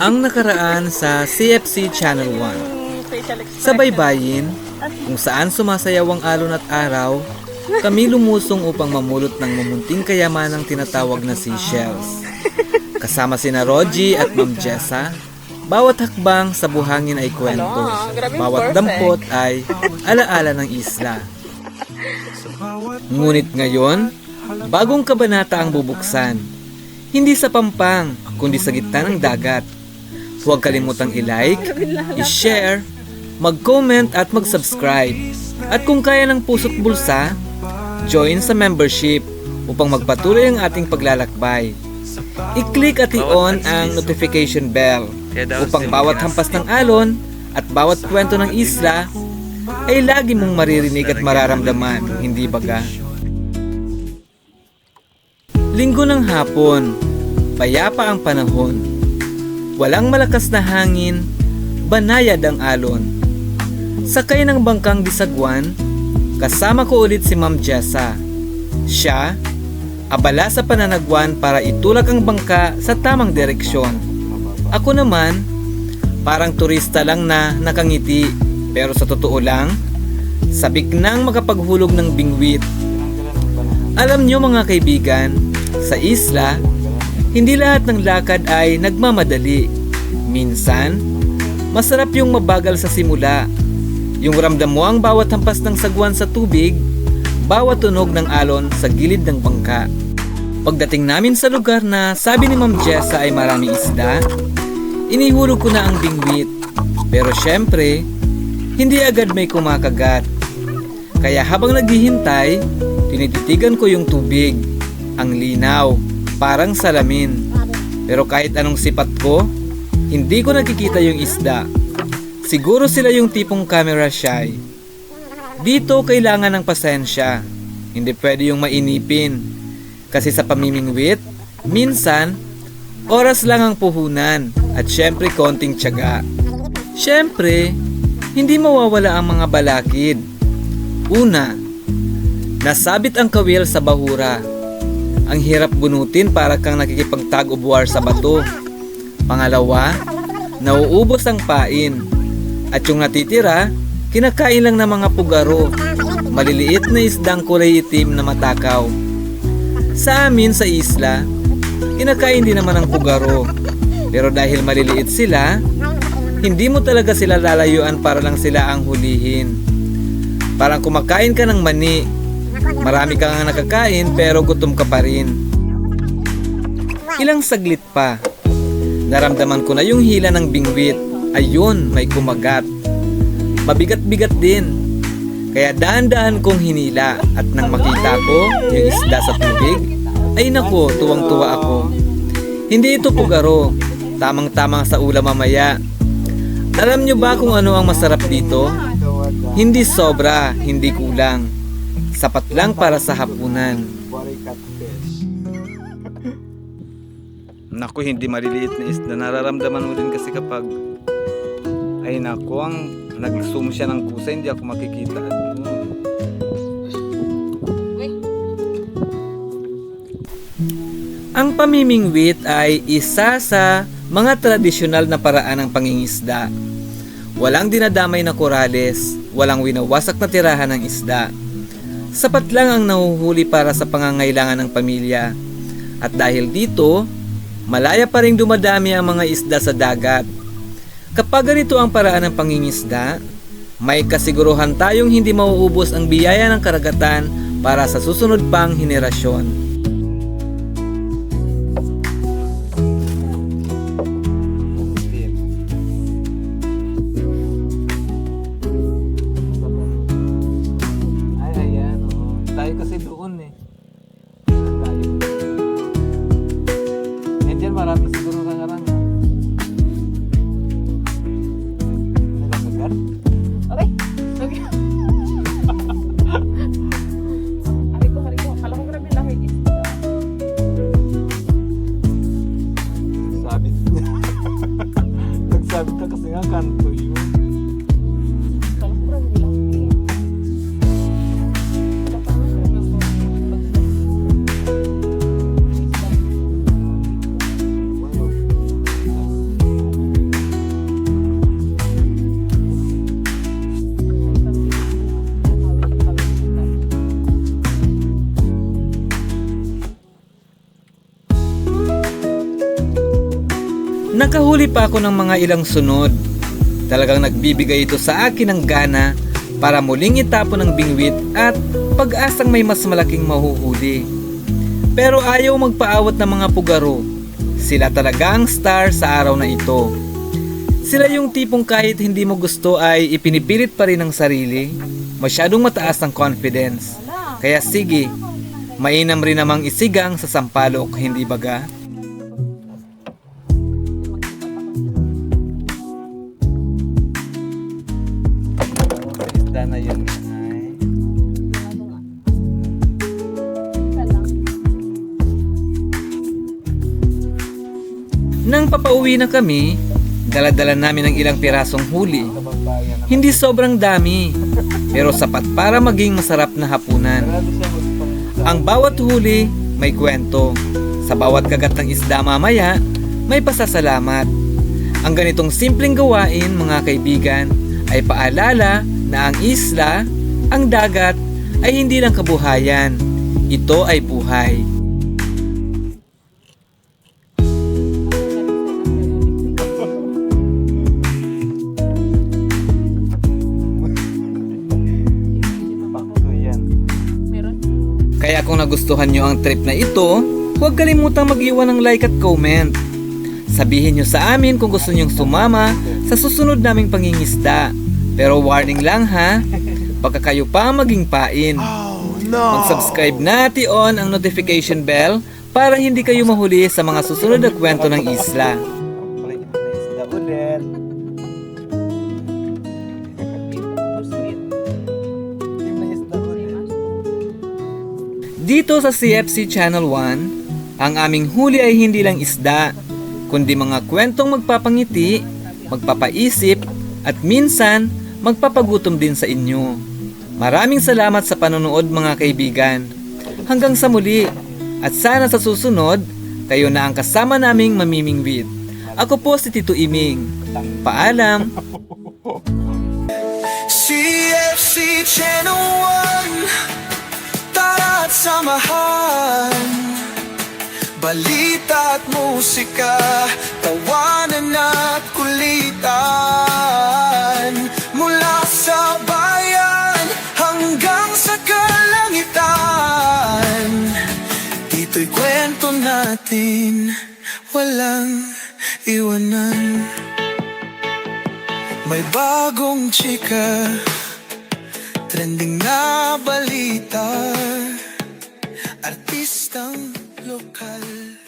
Ang nakaraan sa CFC Channel 1. Sa baybayin, kung saan sumasayaw ang alon at araw, kami lumusong upang mamulot ng mamunting kayamanang tinatawag na seashells. Kasama sina Rogie at Ma'am Jessa, bawat hakbang sa buhangin ay kwento. Bawat dampot ay alaala ng isla. Ngunit ngayon, bagong kabanata ang bubuksan. Hindi sa pampang, kundi sa gitna ng dagat. Huwag kalimutang i-like, i-share, mag-comment at mag-subscribe. At kung kaya ng puso't bulsa, join sa membership upang magpatuloy ang ating paglalakbay. I-click at i-on ang notification bell upang bawat hampas ng alon at bawat kwento ng isla ay lagi mong maririnig at mararamdaman, hindi baga? Linggo ng hapon, payapa ang panahon. Walang malakas na hangin, banayad ang alon. Sakay ng bangkang disagwan, kasama ko ulit si Ma'am Jessa. Siya, abala sa pananagwan para itulak ang bangka sa tamang direksyon. Ako naman, parang turista lang na nakangiti, pero sa totoo lang, sabik nang makapaghulog ng bingwit. Alam nyo mga kaibigan, sa isla, hindi lahat ng lakad ay nagmamadali. Minsan, masarap yung mabagal sa simula. Yung ramdam mo ang bawat hampas ng sagwan sa tubig, bawat tunog ng alon sa gilid ng bangka. Pagdating namin sa lugar na sabi ni Ma'am Jessa ay marami isda, inihulog ko na ang bingwit. Pero syempre, hindi agad may kumakagat. Kaya habang naghihintay, tinititigan ko yung tubig. Ang linaw, parang salamin. Pero kahit anong sipat ko, hindi ko nakikita yung isda. Siguro sila yung tipong camera shy. Dito kailangan ng pasensya. Hindi pwede yung mainipin. Kasi sa pamimingwit, minsan, oras lang ang puhunan at syempre konting tiyaga. Syempre, hindi mawawala ang mga balakid. Una, nasabit ang kawil sa bahura. Ang hirap bunutin para kang nakikipagtag-ubuar sa bato. Pangalawa, nauubos ang pain. At yung natitira, kinakain lang ng mga pugaro. Maliliit na isdang kulay itim na matakaw. Sa amin sa isla, kinakain din naman ang pugaro. Pero dahil maliliit sila, hindi mo talaga sila lalayuan para lang sila ang hulihin. Parang kumakain ka ng mani, marami ka nga nakakain pero gutom ka pa rin. Ilang saglit pa, naramdaman ko na yung hila ng bingwit. Ayun, may kumagat. Mabigat-bigat din. Kaya dahan-dahan kong hinila at nang makita ko yung isda sa tubig, ay nako, tuwang-tuwa ako. Hindi ito pugaro, tamang-tamang sa ulam mamaya. Alam nyo ba kung ano ang masarap dito? Hindi sobra, hindi kulang. Sapat lang para sa hapunan. Naku, hindi maliliit na isda. Nararamdaman mo din kasi kapag ay naku, ang nag-zoom siya ng kusa, hindi ako makikita. Ang pamimingwit ay isa sa mga tradisyonal na paraan ng pangingisda. Walang dinadamay na korales, walang winawasak na tirahan ng isda. Sapat lang ang nahuhuli para sa pangangailangan ng pamilya. At dahil dito, malaya pa rin dumadami ang mga isda sa dagat. Kapag ganito ang paraan ng pangingisda, may kasiguruhan tayong hindi mauubos ang biyaya ng karagatan para sa susunod pang henerasyon. Tayo kasi doon Nakahuli pa ako ng mga ilang sunod. Talagang nagbibigay ito sa akin ng gana para muling itapon ng bingwit at pag-asang may mas malaking mahuhuli. Pero ayaw magpaawat ng mga pugaro. Sila talaga ang star sa araw na ito. Sila yung tipong kahit hindi mo gusto ay ipinipilit pa rin ang sarili. Masyadong mataas ang confidence. Kaya sige, mainam rin namang isigang sa sampalok, hindi baga? Nang papauwi na kami, daladala namin ng ilang pirasong huli. Hindi sobrang dami, pero sapat para maging masarap na hapunan. Ang bawat huli may kwento. Sa bawat kagat ng isda mamaya, may pasasalamat. Ang ganitong simpleng gawain, mga kaibigan, ay paalala na ang isla, ang dagat, ay hindi lang kabuhayan. Ito ay buhay. Kung nagustuhan nyo ang trip na ito, huwag kalimutang mag-iwan ng like at comment. Sabihin nyo sa amin kung gusto nyong sumama sa susunod naming pangingisda. Pero warning lang ha, baka kayo pa maging pain. Mag-subscribe na on ang notification bell para hindi kayo mahuli sa mga susunod na kwento ng isla. Dito sa CFC Channel 1, ang aming huli ay hindi lang isda, kundi mga kwentong magpapangiti, magpapaisip, at minsan magpapagutom din sa inyo. Maraming salamat sa panonood mga kaibigan. Hanggang sa muli, at sana sa susunod, kayo na ang kasama naming mamimingwit. Ako po si Tito Iming. Paalam! CFC Channel 1 Tara't samahan Balita at musika Tawanan at kulitan. Mula sa bayan Hanggang sa kalangitan. Dito'y kwento natin Walang iwanan. May bagong chika Trending na balita. Artistang lokal